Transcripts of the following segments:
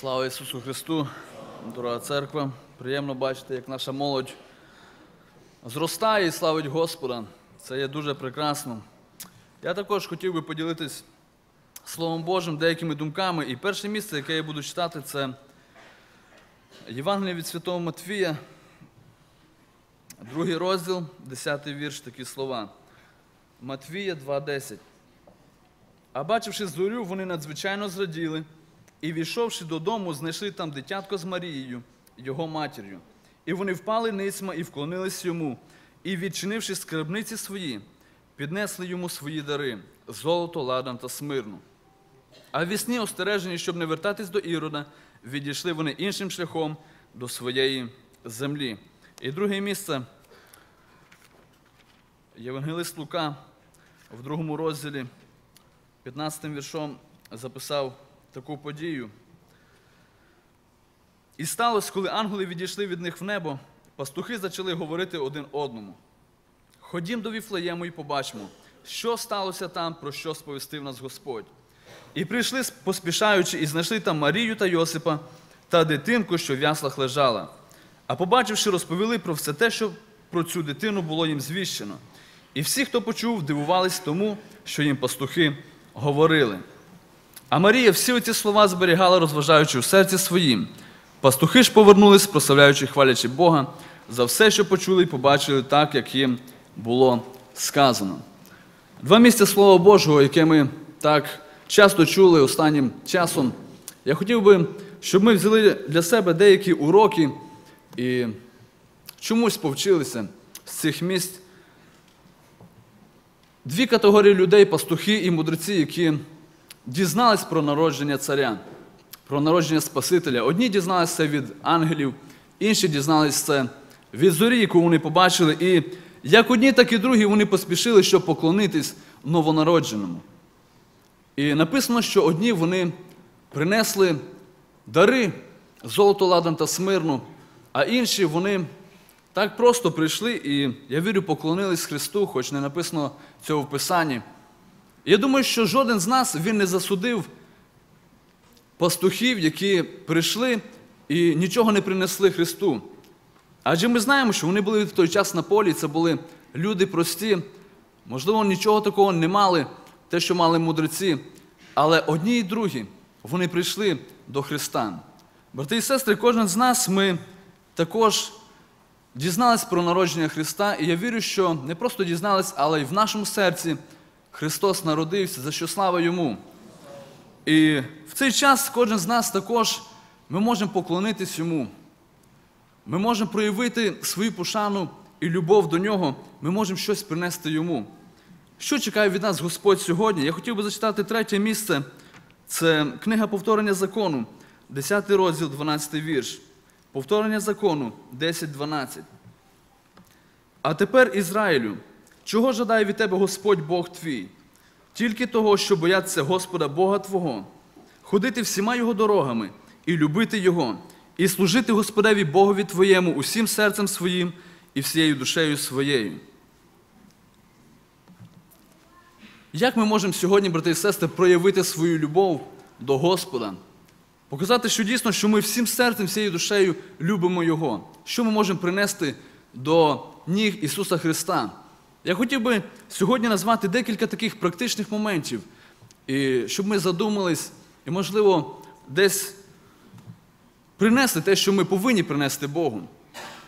Слава Ісусу Христу, дорога церква. Приємно бачити, як наша молодь зростає і славить Господа. Це є дуже прекрасно. Я також хотів би поділитись Словом Божим, деякими думками. І перше місце, яке я буду читати, це Євангеліє від Святого Матвія, другий розділ, 10 вірш, такі слова. Матвія 2,10. А бачивши зорю, вони надзвичайно зраділи, і війшовши додому, знайшли там дитятко з Марією, його матір'ю. І вони впали ницьма і вклонились йому, і, відчинивши скарбниці свої, піднесли йому свої дари золото, ладан та смирну. А в вісні, остережені, щоб не вертатись до Ірода, відійшли вони іншим шляхом до своєї землі. І друге місце Євангелист Лука в другому розділі, 15 віршом, записав таку подію. І сталося, коли ангели відійшли від них в небо, пастухи почали говорити один одному. Ходім до Віфлеєму і побачимо, що сталося там, про що сповістив нас Господь. І прийшли, поспішаючи, і знайшли там Марію та Йосипа та дитинку, що в яслах лежала. А побачивши, розповіли про все те, що про цю дитину було їм звіщено. І всі, хто почув, дивувались тому, що їм пастухи говорили. А Марія всі оці слова зберігала, розважаючи у серці своїм. Пастухи ж повернулись, прославляючи, хвалячи Бога за все, що почули і побачили так, як їм було сказано. Два місця Слова Божого, яке ми так часто чули останнім часом. Я хотів би, щоб ми взяли для себе деякі уроки і чомусь повчилися з цих місць. Дві категорії людей, пастухи і мудреці, які дізнались про народження царя, про народження Спасителя. Одні дізналися це від ангелів, інші дізналися це від зорі, яку вони побачили. І як одні, так і другі вони поспішили, щоб поклонитись новонародженому. І написано, що одні вони принесли дари, золото, ладан та смирну, а інші вони так просто прийшли і, я вірю, поклонились Христу, хоч не написано цього в Писанні. Я думаю, що жоден з нас він не засудив пастухів, які прийшли і нічого не принесли Христу. Адже ми знаємо, що вони були в той час на полі, це були люди прості, можливо, нічого такого не мали, те, що мали мудреці. Але одні і другі вони прийшли до Христа. Брати і сестри, кожен з нас ми також дізнались про народження Христа, і я вірю, що не просто дізнались, але й в нашому серці Христос народився, за що слава Йому. І в цей час кожен з нас також ми можемо поклонитись Йому. Ми можемо проявити свою пошану і любов до Нього, ми можемо щось принести Йому. Що чекає від нас Господь сьогодні? Я хотів би зачитати третє місце. Це книга повторення закону, 10 розділ, 12 вірш. Повторення закону 10.12. А тепер, Ізраїлю, чого жадає від тебе Господь Бог твій? Тільки того, що бояться Господа Бога Твого, ходити всіма Його дорогами і любити Його, і служити Господеві Богові Твоєму усім серцем своїм і всією душею своєю. Як ми можемо сьогодні, брати і сестри, проявити свою любов до Господа? Показати, що дійсно, що ми всім серцем, всією душею любимо Його. Що ми можемо принести до ніг Ісуса Христа? Я хотів би сьогодні назвати декілька таких практичних моментів, і щоб ми задумались, і, можливо, десь принести те, що ми повинні принести Богу.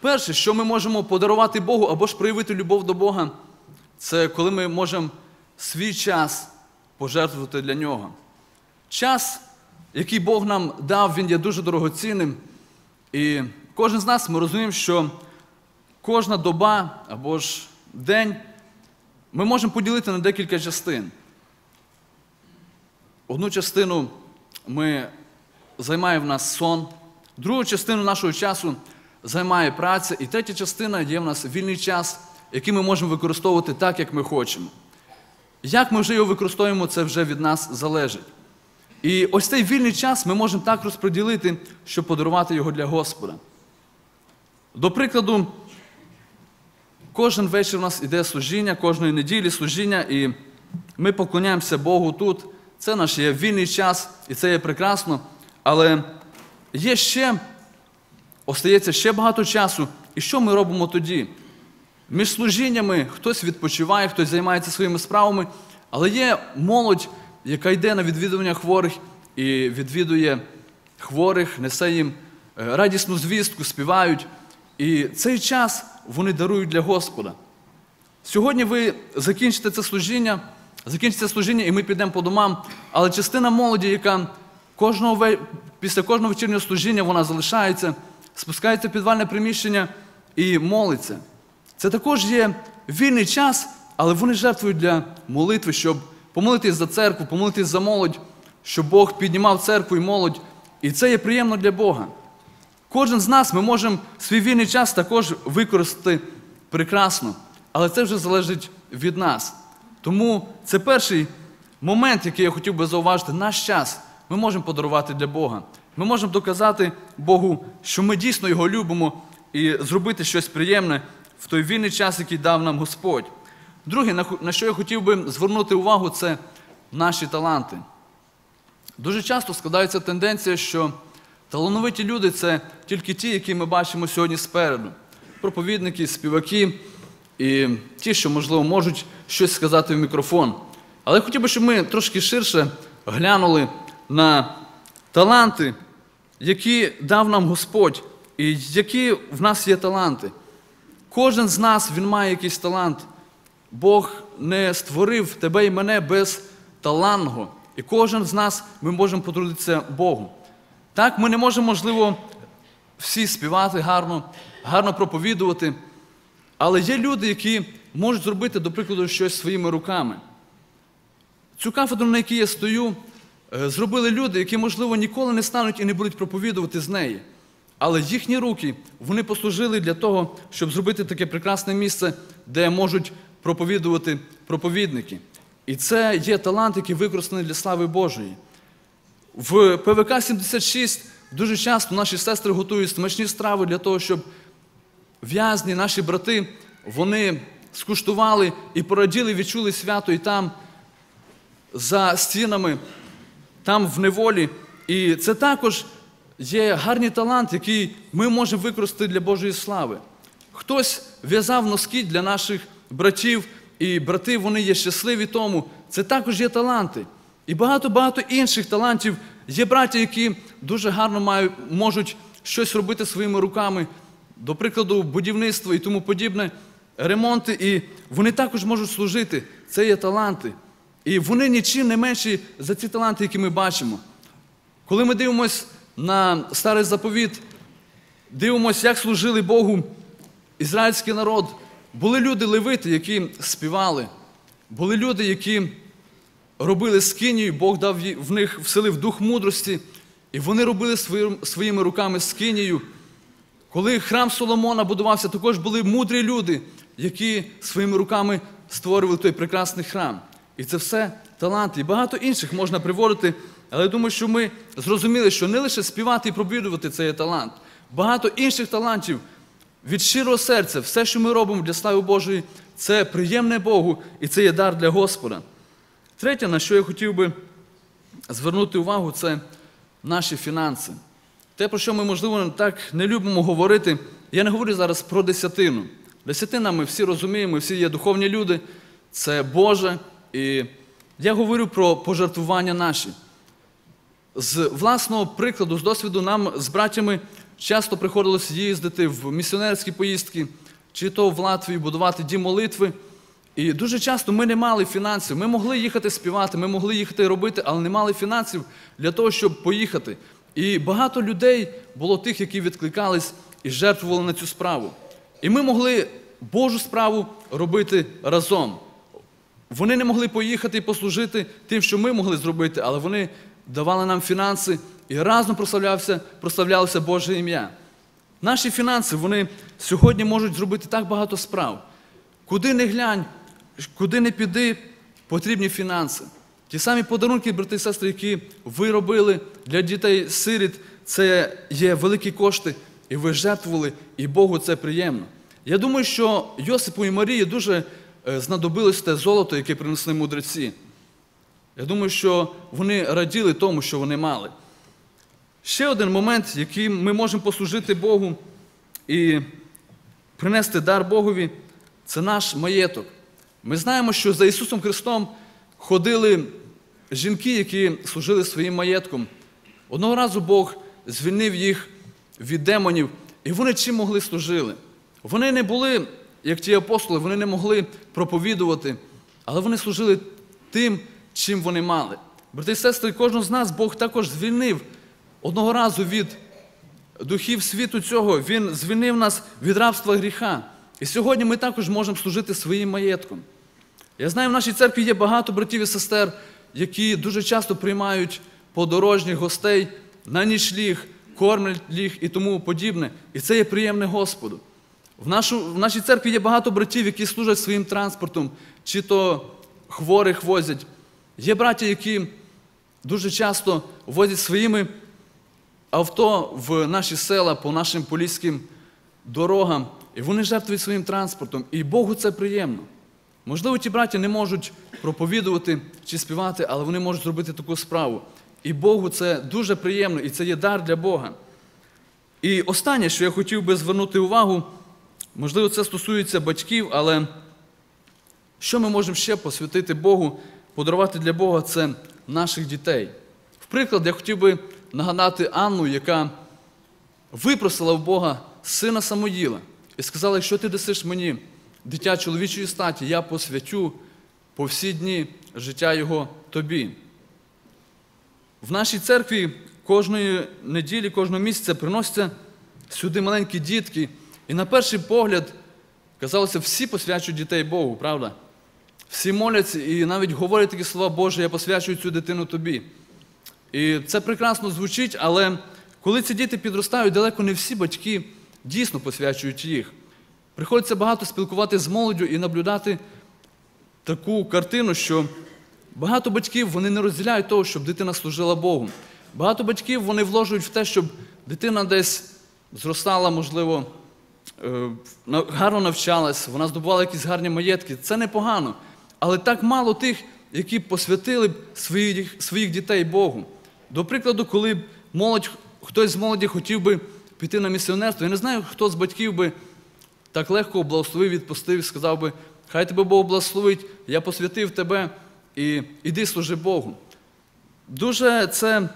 Перше, що ми можемо подарувати Богу або ж проявити любов до Бога, це коли ми можемо свій час пожертвувати для Нього. Час, який Бог нам дав, він є дуже дорогоцінним. І кожен з нас ми розуміємо, що кожна доба або ж день ми можемо поділити на декілька частин. Одну частину ми займає в нас сон, другу частину нашого часу займає праця, і третя частина є в нас вільний час, який ми можемо використовувати так, як ми хочемо. Як ми вже його використовуємо, це вже від нас залежить. І ось цей вільний час ми можемо так розподілити, щоб подарувати його для Господа. До прикладу, кожен вечір у нас іде служіння, кожної неділі служіння, і ми поклоняємося Богу тут. Це наш є вільний час, і це є прекрасно. Але є ще, остається ще багато часу. І що ми робимо тоді? Між служіннями хтось відпочиває, хтось займається своїми справами, але є молодь, яка йде на відвідування хворих і відвідує хворих, несе їм е, радісну звістку, співають. І цей час вони дарують для Господа. Сьогодні ви закінчите це служіння, закінчите служіння, і ми підемо по домам. Але частина молоді, яка кожного після кожного вечірнього служіння вона залишається, спускається в підвальне приміщення і молиться. Це також є вільний час, але вони жертвують для молитви, щоб помолитись за церкву, помолитись за молодь, щоб Бог піднімав церкву і молодь. І це є приємно для Бога. Кожен з нас ми можемо свій вільний час також використати прекрасно, але це вже залежить від нас. Тому це перший момент, який я хотів би зауважити, наш час ми можемо подарувати для Бога. Ми можемо доказати Богу, що ми дійсно його любимо, і зробити щось приємне в той вільний час, який дав нам Господь. Друге, на що я хотів би звернути увагу, це наші таланти. Дуже часто складається тенденція, що талановиті люди це тільки ті, які ми бачимо сьогодні спереду. Проповідники, співаки і ті, що, можливо, можуть щось сказати в мікрофон. Але я хотів би, щоб ми трошки ширше глянули на таланти, які дав нам Господь, і які в нас є таланти. Кожен з нас він має якийсь талант. Бог не створив тебе і мене без таланту. І кожен з нас ми можемо потрудитися Богу. Так, ми не можемо, можливо, всі співати гарно, гарно проповідувати. Але є люди, які можуть зробити, до прикладу, щось своїми руками. Цю кафедру, на якій я стою, е, зробили люди, які, можливо, ніколи не стануть і не будуть проповідувати з неї. Але їхні руки вони послужили для того, щоб зробити таке прекрасне місце, де можуть проповідувати проповідники. І це є талант, який використаний для слави Божої. В ПВК 76 дуже часто наші сестри готують смачні страви для того, щоб в'язні, наші брати, вони скуштували і пораділи, відчули свято і там, за стінами, там в неволі. І це також є гарний талант, який ми можемо використати для Божої слави. Хтось в'язав носки для наших братів, і брати вони є щасливі тому. Це також є таланти. І багато-багато інших талантів. Є браті, які дуже гарно мають, можуть щось робити своїми руками, до прикладу, будівництво і тому подібне, ремонти, і вони також можуть служити. Це є таланти. І вони нічим не менші за ці таланти, які ми бачимо. Коли ми дивимося на старий заповіт, дивимося, як служили Богу ізраїльський народ, були люди левити, які співали, були люди, які робили скинію, Бог дав в них вселив дух мудрості, і вони робили своїми руками скинію. Коли храм Соломона будувався, також були мудрі люди, які своїми руками створювали той прекрасний храм. І це все таланти. І багато інших можна приводити. Але я думаю, що ми зрозуміли, що не лише співати і проповідувати це є талант. Багато інших талантів від щирого серця, все, що ми робимо для слави Божої, це приємне Богу і це є дар для Господа. Третє, на що я хотів би звернути увагу, це наші фінанси. Те, про що ми, можливо, так не любимо говорити, я не говорю зараз про десятину. Десятина ми всі розуміємо, всі є духовні люди, це Боже. І я говорю про пожертвування наші. З власного прикладу, з досвіду, нам з братями часто приходилось їздити в місіонерські поїздки, чи то в Латвії будувати дім молитви. І дуже часто ми не мали фінансів. Ми могли їхати співати, ми могли їхати робити, але не мали фінансів для того, щоб поїхати. І багато людей було тих, які відкликались і жертвували на цю справу. І ми могли Божу справу робити разом. Вони не могли поїхати і послужити тим, що ми могли зробити, але вони давали нам фінанси і разом прославлявся, прославлялося Боже ім'я. Наші фінанси вони сьогодні можуть зробити так багато справ. Куди не глянь, куди не піди, потрібні фінанси. Ті самі подарунки, брати і сестри, які ви робили для дітей сиріт, це є великі кошти, і ви жертвували, і Богу це приємно. Я думаю, що Йосипу і Марії дуже е, знадобилось те золото, яке принесли мудреці. Я думаю, що вони раділи тому, що вони мали. Ще один момент, яким ми можемо послужити Богу і принести дар Богові, це наш маєток. Ми знаємо, що за Ісусом Христом ходили жінки, які служили своїм маєтком. Одного разу Бог звільнив їх від демонів, і вони чим могли служили. Вони не були, як ті апостоли, вони не могли проповідувати, але вони служили тим, чим вони мали. Брати і сестри, кожного з нас Бог також звільнив одного разу від духів світу цього, Він звільнив нас від рабства гріха. І сьогодні ми також можемо служити своїм маєтком. Я знаю, в нашій церкві є багато братів і сестер, які дуже часто приймають подорожніх гостей на нічліг, кормлять їх і тому подібне. І це є приємне Господу. В, нашу, в нашій церкві є багато братів, які служать своїм транспортом, чи то хворих возять. Є браті, які дуже часто возять своїми авто в наші села по нашим поліським дорогам, і вони жертвують своїм транспортом. І Богу це приємно. Можливо, ті браті не можуть проповідувати чи співати, але вони можуть зробити таку справу. І Богу це дуже приємно, і це є дар для Бога. І останнє, що я хотів би звернути увагу, можливо, це стосується батьків, але що ми можемо ще посвятити Богу, подарувати для Бога це наших дітей. В приклад, я хотів би нагадати Анну, яка випросила в Бога сина Самоїла і сказала, якщо ти дасиш мені дитя чоловічої статі, я посвятю по всі дні життя його тобі. В нашій церкві кожної неділі, кожного місяця приносяться сюди маленькі дітки. І на перший погляд, казалося, всі посвячують дітей Богу, правда? Всі моляться і навіть говорять такі слова, Боже, я посвячую цю дитину тобі. І це прекрасно звучить, але коли ці діти підростають, далеко не всі батьки дійсно посвячують їх. Приходиться багато спілкуватися з молоддю і наблюдати таку картину, що багато батьків вони не розділяють того, щоб дитина служила Богу. Багато батьків вони вложують в те, щоб дитина десь зростала, можливо, е, гарно навчалась, вона здобувала якісь гарні маєтки. Це непогано. Але так мало тих, які посвятили б своїх, своїх дітей Богу. До прикладу, коли молодь, хтось з молоді хотів би піти на місіонерство, я не знаю, хто з батьків би так легко благословив, відпустив і сказав би, хай тебе Бог благословить, я посвятив тебе і іди служи Богу. Дуже це е,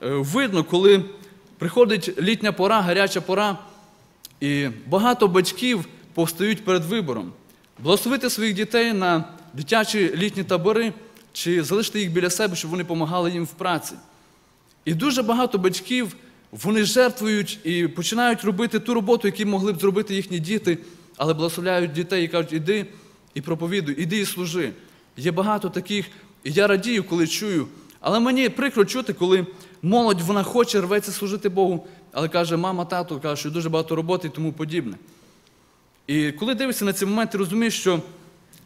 видно, коли приходить літня пора, гаряча пора, і багато батьків повстають перед вибором. Благословити своїх дітей на дитячі літні табори чи залишити їх біля себе, щоб вони допомагали їм в праці. І дуже багато батьків вони жертвують і починають робити ту роботу, яку могли б зробити їхні діти, але благословляють дітей і кажуть, іди і проповідуй, іди і служи. Є багато таких, і я радію, коли чую. Але мені прикро чути, коли молодь вона хоче рветься служити Богу, але каже, мама, тато, каже, що дуже багато роботи і тому подібне. І коли дивишся на ці моменти, розумієш, що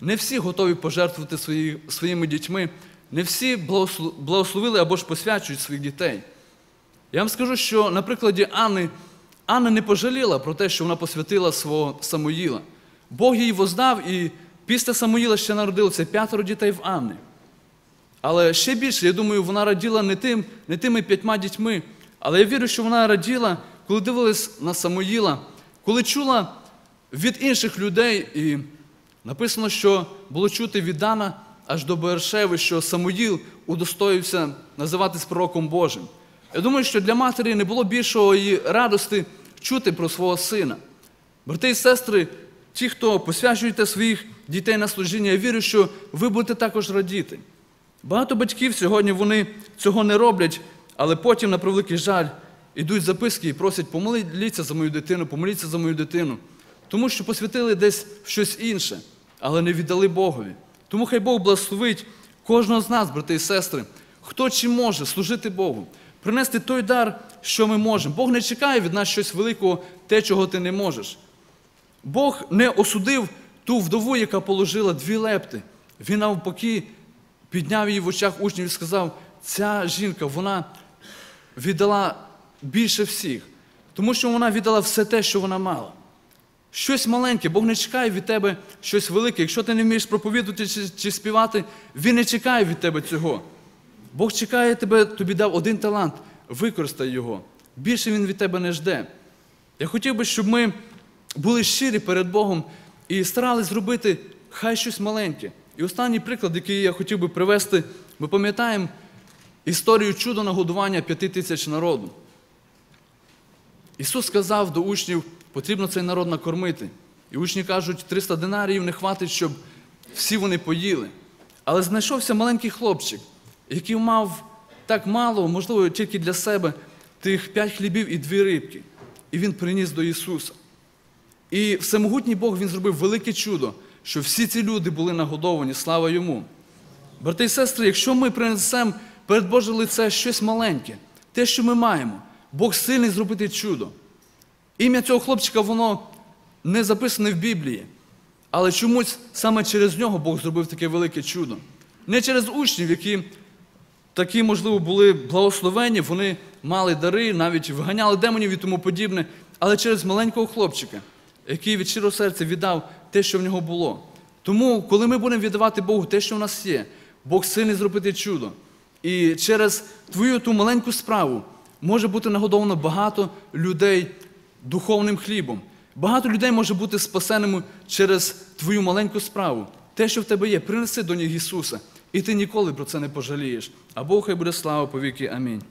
не всі готові пожертвувати свої, своїми дітьми, не всі благословили або ж посвячують своїх дітей. Я вам скажу, що на прикладі Анни, Анна не пожаліла про те, що вона посвятила свого Самуїла. Бог їй воздав, і після Самуїла ще народилося п'ятеро дітей в Анни. Але ще більше, я думаю, вона раділа не, тим, не тими п'ятьма дітьми, але я вірю, що вона раділа, коли дивилась на Самуїла, коли чула від інших людей, і написано, що було чути від Дана аж до Бершеви, що Самуїл удостоївся називатись пророком Божим. Я думаю, що для матері не було більшого її радости чути про свого сина. Брати і сестри, ті, хто посвячуєте своїх дітей на служіння, я вірю, що ви будете також радіти. Багато батьків сьогодні вони цього не роблять, але потім, на превеликий жаль, ідуть записки і просять помоліться за мою дитину, помоліться за мою дитину. Тому що посвятили десь щось інше, але не віддали Богові. Тому хай Бог благословить кожного з нас, брати і сестри, хто чим може служити Богу, принести той дар, що ми можемо. Бог не чекає від нас щось великого, те, чого ти не можеш. Бог не осудив ту вдову, яка положила дві лепти. Він навпаки підняв її в очах учнів і сказав: ця жінка, вона віддала більше всіх, тому що вона віддала все те, що вона мала. Щось маленьке, Бог не чекає від тебе щось велике. Якщо ти не вмієш проповідувати чи, чи співати, Він не чекає від тебе цього. Бог чекає тебе, тобі дав один талант, використай його. Більше він від тебе не жде. Я хотів би, щоб ми були щирі перед Богом і старались зробити хай щось маленьке. І останній приклад, який я хотів би привести, ми пам'ятаємо історію чудо нагодування п'яти тисяч народу. Ісус сказав до учнів, потрібно цей народ накормити. І учні кажуть, 300 динаріїв не хватить, щоб всі вони поїли. Але знайшовся маленький хлопчик, який мав так мало, можливо, тільки для себе, тих п'ять хлібів і дві рибки. І він приніс до Ісуса. І всемогутній Бог Він зробив велике чудо, що всі ці люди були нагодовані, слава йому. Брати і сестри, якщо ми принесемо перед Боже лице щось маленьке, те, що ми маємо, Бог сильний зробити чудо. Ім'я цього хлопчика, воно не записане в Біблії, але чомусь саме через нього Бог зробив таке велике чудо. Не через учнів, які такі, можливо, були благословені, вони мали дари, навіть виганяли демонів і тому подібне, але через маленького хлопчика, який від щирого серця віддав те, що в нього було. Тому, коли ми будемо віддавати Богу те, що в нас є, Бог сильний зробити чудо. І через твою ту маленьку справу може бути нагодовано багато людей духовним хлібом. Багато людей може бути спасеними через твою маленьку справу. Те, що в тебе є, принеси до них Ісуса, і ти ніколи про це не пожалієш. А Бог хай буде слава повіки. Амінь.